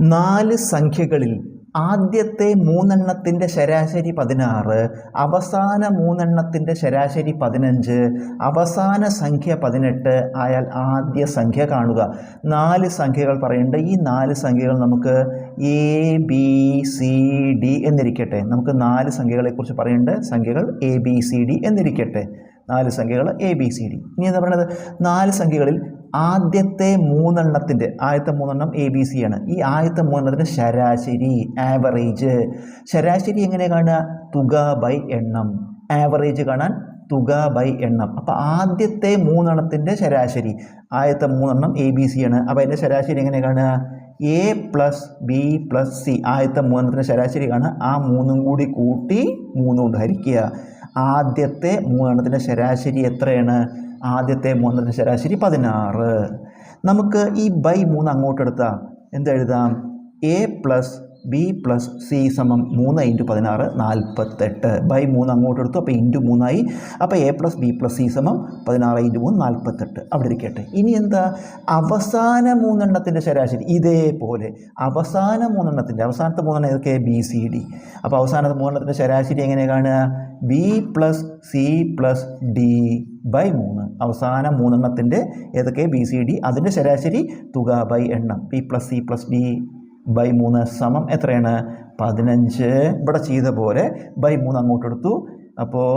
നാല് സംഖ്യകളിൽ ആദ്യത്തെ മൂന്നെണ്ണത്തിന്റെ ശരാശരി പതിനാറ് അവസാന മൂന്നെണ്ണത്തിന്റെ ശരാശരി പതിനഞ്ച് അവസാന സംഖ്യ പതിനെട്ട് ആയാൽ ആദ്യ സംഖ്യ കാണുക. നാല് സംഖ്യകൾ പറയുന്നുണ്ട് ഈ നാല് സംഖ്യകൾ നമുക്ക് എ ബി സി ഡി എന്നിരിക്കട്ടെ. നമുക്ക് നാല് സംഖ്യകളെക്കുറിച്ച് പറയേണ്ട. സംഖ്യകൾ എ ബി സി ഡി എന്നിരിക്കട്ടെ. നാല് സംഖ്യകൾ എ ബി സി ഡി ഇനി എന്താ പറയുന്നത് നാല് സംഖ്യകളിൽ ആദ്യത്തെ മൂന്നെണ്ണത്തിന്റെ ആദ്യത്തെ മൂന്നെണ്ണം എ ബി സി ആണ്. ഈ ആദ്യത്തെ മൂന്നെണ്ണത്തിന്റെ ശരാശരി ആവറേജ് ശരാശരി എങ്ങനെ കാണുക? തുക ബൈ എണ്ണം. ആവറേജ് കാണാൻ തുക ബൈ എണ്ണം. അപ്പോൾ ആദ്യത്തെ മൂന്നെണ്ണത്തിന്റെ ശരാശരി ആദ്യത്തെ മൂന്നെണ്ണം എ ബി സി ആണ്. അപ്പോൾ അതിന്റെ ശരാശരി എങ്ങനെ കാണുക? A plus B plus C ആദ്യത്തെ മൂന്നെണ്ണത്തിന്റെ ശരാശരി കാണുക. ആ മൂന്നും കൂടി കൂട്ടി മൂന്നുകൊണ്ട് ഹരിക്കുക. ആദ്യത്തെ മൂന്നെണ്ണത്തിന്റെ ശരാശരി എത്രയാണ്? ആദ്യത്തെ മൂന്നെണ്ണത്തിന്റെ ശരാശരി പതിനാറ്. നമുക്ക് ഈ ബൈ മൂന്ന് അങ്ങോട്ടെടുത്താൽ എന്തെഴുതാം A plus B plus C സമം മൂന്ന് ഇന്റു പതിനാറ് നാൽപ്പത്തെട്ട് ബൈ മൂന്ന് അങ്ങോട്ട് എടുത്തു. അപ്പോൾ ഇന്റു മൂന്നായി. അപ്പോൾ A plus B plus C സമം പതിനാറ് ഇന്റു മൂന്ന് നാൽപ്പത്തെട്ട് അവിടെ ഇരിക്കട്ടെ. ഇനി എന്താ? അവസാന മൂന്നെണ്ണത്തിന്റെ ശരാശരി ഇതേപോലെ. അവസാന മൂന്നെണ്ണത്തിന്റെ അവസാനത്തെ മൂന്നെണ്ണം ഏതൊക്കെ? ബി സി ഡി അപ്പോൾ അവസാനത്തെ മൂന്നെണ്ണത്തിന്റെ ശരാശരി എങ്ങനെ കാണുക? B plus C plus D by മൂന്ന്. അവസാന മൂന്നെണ്ണത്തിന്റെ ഏതൊക്കെ? ബി സി ഡി അതിന്റെ ശരാശരി തുക ബൈ എണ്ണം. B plus C plus D by മൂന്ന് സമം എത്രയാണ്? പതിനഞ്ച്. ഇവിടെ ചെയ്ത പോലെ ബൈ മൂന്ന് അങ്ങോട്ട് എടുത്തു. അപ്പോൾ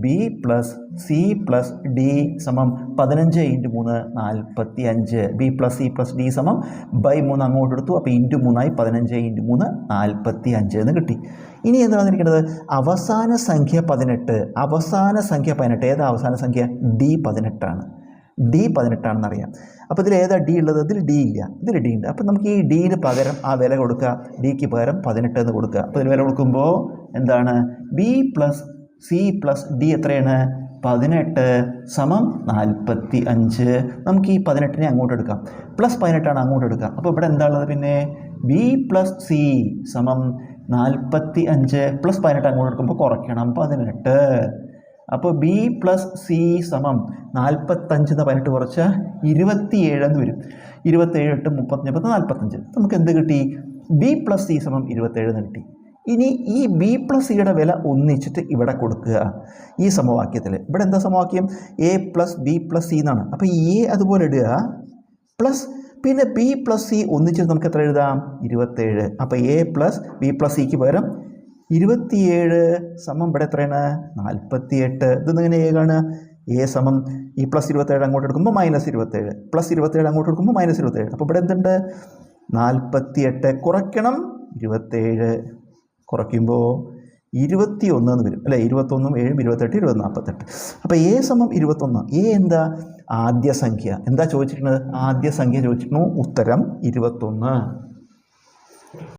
B plus C plus D സമം പതിനഞ്ച് ഇന്റു മൂന്ന് നാൽപ്പത്തി അഞ്ച് B plus C plus D സമം ബൈ മൂന്ന് അങ്ങോട്ട് എടുത്തു. അപ്പോൾ ഇന്റു മൂന്നായി പതിനഞ്ച് ഇന്റു മൂന്ന് നാൽപ്പത്തി അഞ്ച് എന്ന് കിട്ടി. ഇനി എന്താണ് വന്നിരിക്കുന്നത് അവസാന സംഖ്യ പതിനെട്ട്. അവസാന സംഖ്യ പതിനെട്ട്. ഏതാ അവസാന സംഖ്യ? ഡി പതിനെട്ടാണ്. ഡി പതിനെട്ടാണെന്ന് അറിയാം അപ്പോൾ ഇതിൽ ഏതാ ഡി ഉള്ളത്? ഇതിൽ ഡി ഇല്ല. ഇതിൽ ഡി ഉണ്ട്. അപ്പോൾ നമുക്ക് ഈ ഡിന് പകരം ആ വില കൊടുക്കുക. ഡിക്ക് പകരം പതിനെട്ട് എന്ന് കൊടുക്കുക. അപ്പോൾ ഇതിൽ വില കൊടുക്കുമ്പോൾ എന്താണ്? B plus C plus D എത്രയാണ്? പതിനെട്ട് സമം നാൽപ്പത്തി അഞ്ച് നമുക്ക് ഈ പതിനെട്ടിനെ അങ്ങോട്ട് എടുക്കാം. പ്ലസ് പതിനെട്ടാണ് അങ്ങോട്ട് എടുക്കുക. അപ്പോൾ ഇവിടെ എന്താ ഉള്ളത് പിന്നെ? ബി പ്ലസ് സി സമം നാൽപ്പത്തി അഞ്ച് പ്ലസ് പതിനെട്ട് അങ്ങോട്ട് എടുക്കുമ്പോൾ കുറയ്ക്കണം. പതിനെട്ട്. അപ്പോൾ ബി പ്ലസ് സി സമം നാൽപ്പത്തഞ്ച് എന്ന് പതിനെട്ട് കുറച്ച് ഇരുപത്തിയേഴ് എന്ന് വരും. ഇരുപത്തേഴ് എട്ട് മുപ്പത്തഞ്ച് പത്ത് നാൽപ്പത്തഞ്ച് നമുക്ക് എന്ത് കിട്ടി? ബി പ്ലസ് സി സമം ഇരുപത്തേഴ് എന്ന് കിട്ടി. ഇനി ഈ ബി പ്ലസ് സിയുടെ വില ഒന്നിച്ചിട്ട് ഇവിടെ കൊടുക്കുക. ഈ സമവാക്യത്തിൽ ഇവിടെ എന്താ സമവാക്യം? A plus B plus C എന്നാണ്. അപ്പോൾ എ അതുപോലെ ഇടുക. പ്ലസ് പിന്നെ ബി പ്ലസ് സി ഒന്നിച്ചിട്ട് നമുക്ക് എത്ര എഴുതാം? ഇരുപത്തേഴ് അപ്പോൾ എ പ്ലസ് ബി പ്ലസ് സിക്ക് പകരം ഇരുപത്തിയേഴ് സമം. ഇവിടെ എത്രയാണ്? നാൽപ്പത്തിയെട്ട്. ഇതെങ്ങനെ ഏകാണ് എ സമം. ഈ പ്ലസ് ഇരുപത്തേഴ് അങ്ങോട്ട് എടുക്കുമ്പോൾ മൈനസ് ഇരുപത്തേഴ് പ്ലസ് ഇരുപത്തേഴ് അങ്ങോട്ട് എടുക്കുമ്പോൾ മൈനസ് ഇരുപത്തേഴ് അപ്പോൾ ഇവിടെ എന്തുണ്ട്? നാൽപ്പത്തിയെട്ട്. കുറയ്ക്കണം. ഇരുപത്തേഴ് കുറയ്ക്കുമ്പോൾ ഇരുപത്തി ഒന്ന് എന്ന് വരും. അല്ലേ? ഇരുപത്തൊന്നും ഏഴും ഇരുപത്തെട്ട് ഇരുപത് നാൽപ്പത്തെട്ട്. അപ്പോൾ എ സമം ഇരുപത്തൊന്ന്. എ എന്താ? ആദ്യ സംഖ്യ. എന്താ ചോദിച്ചിട്ടുള്ളത് ആദ്യ സംഖ്യ ചോദിച്ചിരുന്നു. ഉത്തരം ഇരുപത്തൊന്ന്.